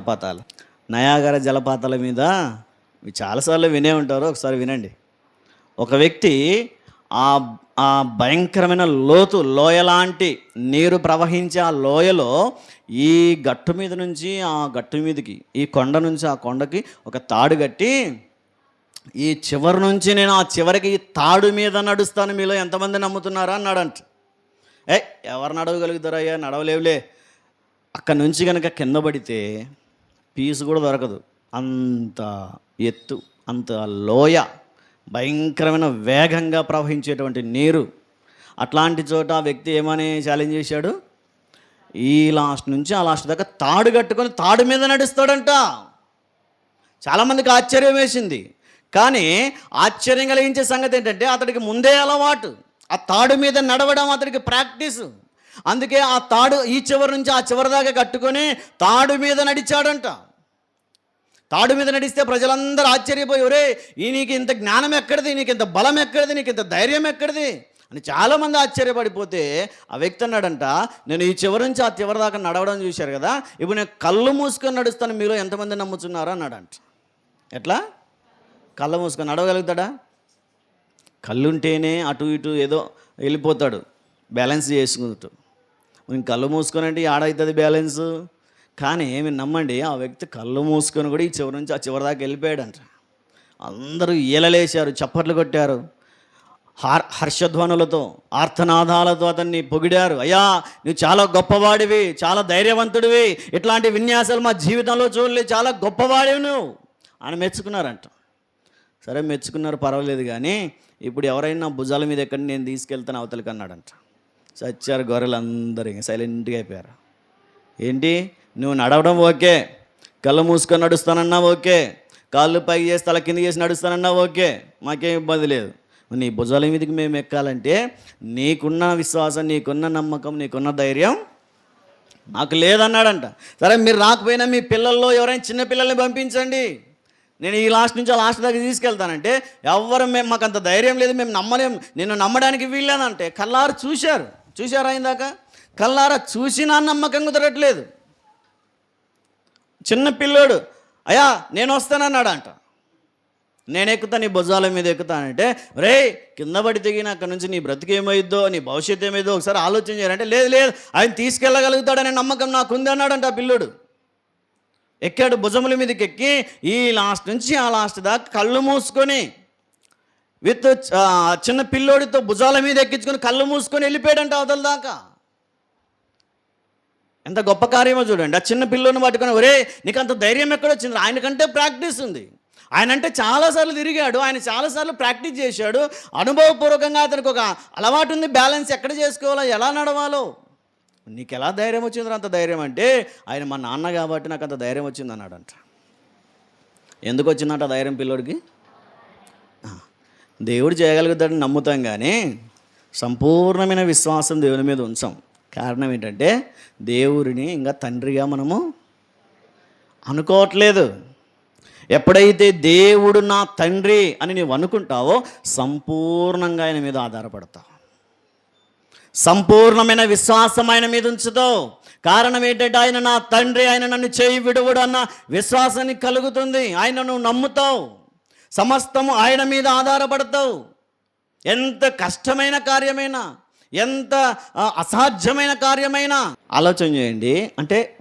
జలపాతాలు. నయాగర జలపాతాల మీద మీరు చాలాసార్లు వినే ఉంటారు ఒకసారి వినండి. ఒక వ్యక్తి ఆ ఆ భయంకరమైన లోతు లోయ లాంటి నీరు ప్రవహించే ఆ లోయలో ఈ గట్టు మీద నుంచి ఆ గట్టు మీదకి ఈ కొండ నుంచి ఆ కొండకి ఒక తాడు కట్టి ఈ చివరి నుంచి నేను ఆ చివరికి ఈ తాడు మీద నడుస్తాను మీలో ఎంతమంది నమ్ముతున్నారా అన్నాడంట. ఏ ఎవరు నడవగలుగుతారయ్యా నడవలేవులే. అక్కడి నుంచి కనుక కింద పడితే పీసు కూడా దొరకదు. అంత ఎత్తు అంత లోయ భయంకరమైన వేగంగా ప్రవహించేటువంటి నీరు. అట్లాంటి చోట ఆ వ్యక్తి ఏమని ఛాలెంజ్ చేశాడు? ఈ లాస్ట్ నుంచి ఆ లాస్ట్ దాకా తాడు కట్టుకొని తాడు మీద నడుస్తాడంట. చాలామందికి ఆశ్చర్యం వేసింది. కానీ ఆశ్చర్యం కలిగించే సంగతి ఏంటంటే అతడికి ముందే అలవాటు. ఆ తాడు మీద నడవడం అతడికి ప్రాక్టీస్ అందుకే ఆ తాడు ఈ చివరి నుంచి ఆ చివరి దాకా కట్టుకొని తాడు మీద నడిచాడంట. తాడు మీద నడిస్తే ప్రజలందరూ ఆశ్చర్యపోయి ఒరే ఈ నీకు ఇంత జ్ఞానం ఎక్కడిది? నీకు ఇంత బలం ఎక్కడిది? నీకు ఇంత ధైర్యం ఎక్కడిది? అని చాలామంది ఆశ్చర్యపడిపోతే ఆ వ్యక్తి అన్నాడంట నేను ఈ చివరి నుంచి ఆ చివరి దాకా నడవడం చూశారు కదా ఇప్పుడు నేను కళ్ళు మూసుకొని నడుస్తాను మీలో ఎంతమంది నమ్ముతున్నారో అన్నాడంట. ఎట్లా? కళ్ళు మూసుకొని నడవగలుగుతాడా? కళ్ళుంటేనే అటు ఇటు ఏదో వెళ్ళిపోతాడు బ్యాలెన్స్ చేసుకుంటూ. కళ్ళు మూసుకొని అంటే ఆడవుతుంది బ్యాలెన్స్? కానీ మీరు నమ్మండి ఆ వ్యక్తి కళ్ళు మూసుకొని కూడా ఈ చివరి నుంచి ఆ చివరి దాకా వెళ్ళిపోయాడంట. అందరూ ఈలలేశారు చప్పట్లు కొట్టారు. హార్ హర్షధ్వనులతో ఆర్తనాదాలతో అతన్ని పొగిడారు. అయ్యా నువ్వు చాలా గొప్పవాడివి చాలా ధైర్యవంతుడివి. ఇట్లాంటి విన్యాసాలు మా జీవితంలో చూడలే చాలా గొప్పవాడివి నువ్వు అని మెచ్చుకున్నారంట. సరే మెచ్చుకున్నారు పర్వాలేదు కానీ ఇప్పుడు ఎవరైనా భుజాల మీద ఎక్కడ నేను తీసుకెళ్తాను అవతలకి అన్నాడంట. సచ్చారు గొర్రెలు అందరూ సైలెంట్గా అయిపోయారు. ఏంటి? నువ్వు నడవడం ఓకే. కళ్ళు మూసుకొని నడుస్తానన్నా ఓకే. కాళ్ళు పైకి చేసి తల కింద చేసి నడుస్తానన్నా ఓకే. మాకేం ఇబ్బంది లేదు. నీ భుజాల మీదకి మేము ఎక్కాలంటే నీకున్న విశ్వాసం నీకున్న నమ్మకం నీకున్న ధైర్యం నాకు లేదన్నాడంట. సరే మీరు రాకపోయినా మీ పిల్లల్లో ఎవరైనా చిన్న పిల్లల్ని పంపించండి. నేను ఈ లాస్ట్ నుంచి ఆ లాస్ట్ దాకా తీసుకెళ్తానంటే ఎవరు మేము మాకు అంత ధైర్యం లేదు మేము నమ్మలేం. నిన్ను నమ్మడానికి వీల్లేదంటే కల్లారు చూశారు? చూశారు అయిందాక కల్లారా చూసినా నమ్మకం కుదరట్లేదు. చిన్న పిల్లోడు అయ్యా నేను వస్తానన్నాడు అంట నేను ఎక్కుతా నీ భుజాల మీద ఎక్కుతానంటే రే కింద పడి దిగిన అక్కడ నుంచి నీ బ్రతికేమైద్దో నీ భవిష్యత్తు ఏమైద్దో ఒకసారి ఆలోచన చేయాలంటే లేదు లేదు ఆయన తీసుకెళ్ళగలుగుతాడనే నమ్మకం నాకు ఉంది అన్నాడంట ఆ పిల్లోడు. ఎక్కాడు భుజముల మీదకి ఎక్కి ఈ లాస్ట్ నుంచి ఆ లాస్ట్ దాకా కళ్ళు మూసుకొని విత్ ఆ, చిన్న పిల్లోడితో భుజాల మీద ఎక్కించుకొని కళ్ళు మూసుకొని వెళ్ళిపోయాడంట అవతల దాకా. ఎంత గొప్ప కార్యమో చూడండి. ఆ చిన్న పిల్లోని పట్టుకొని ఒరే నీకు అంత ధైర్యం ఎక్కడొచ్చింది ఆయనకంటే ప్రాక్టీస్ ఉంది. ఆయన అంటే చాలాసార్లు తిరిగాడు. ఆయన చాలాసార్లు ప్రాక్టీస్ చేశాడు. అనుభవపూర్వకంగా అతనికి ఒక అలవాటు ఉంది. బ్యాలెన్స్ ఎక్కడ చేసుకోవాలో ఎలా నడవాలో. నీకు ఎలా ధైర్యం వచ్చిందో అంత ధైర్యం అంటే ఆయన మా నాన్న కాబట్టి నాకు అంత ధైర్యం వచ్చింది అన్నాడంట. ఎందుకు వచ్చిందంట ధైర్యం పిల్లోడికి? దేవుడు చేయగలుగుతాడని నమ్ముతాం కానీ సంపూర్ణమైన విశ్వాసం దేవుని మీద ఉంచాం. కారణం ఏంటంటే దేవుడిని ఇంకా తండ్రిగా మనము అనుకోవట్లేదు. ఎప్పుడైతే దేవుడు నా తండ్రి అని నువ్వు అనుకుంటావో సంపూర్ణంగా ఆయన మీద ఆధారపడతావు. సంపూర్ణమైన విశ్వాసం ఆయన మీద ఉంచుతావు. కారణం ఏంటంటే ఆయన నా తండ్రి ఆయన నన్ను చేయి విడువుడు అన్న విశ్వాసాన్ని కలుగుతుంది. ఆయన నువ్వు నమ్ముతావు. సమస్తము ఆయన మీద ఆధారపడతావు. ఎంత కష్టమైన కార్యమైనా ఎంత అసాధ్యమైన కార్యమైనా? ఆలోచన చేయండి. అంటే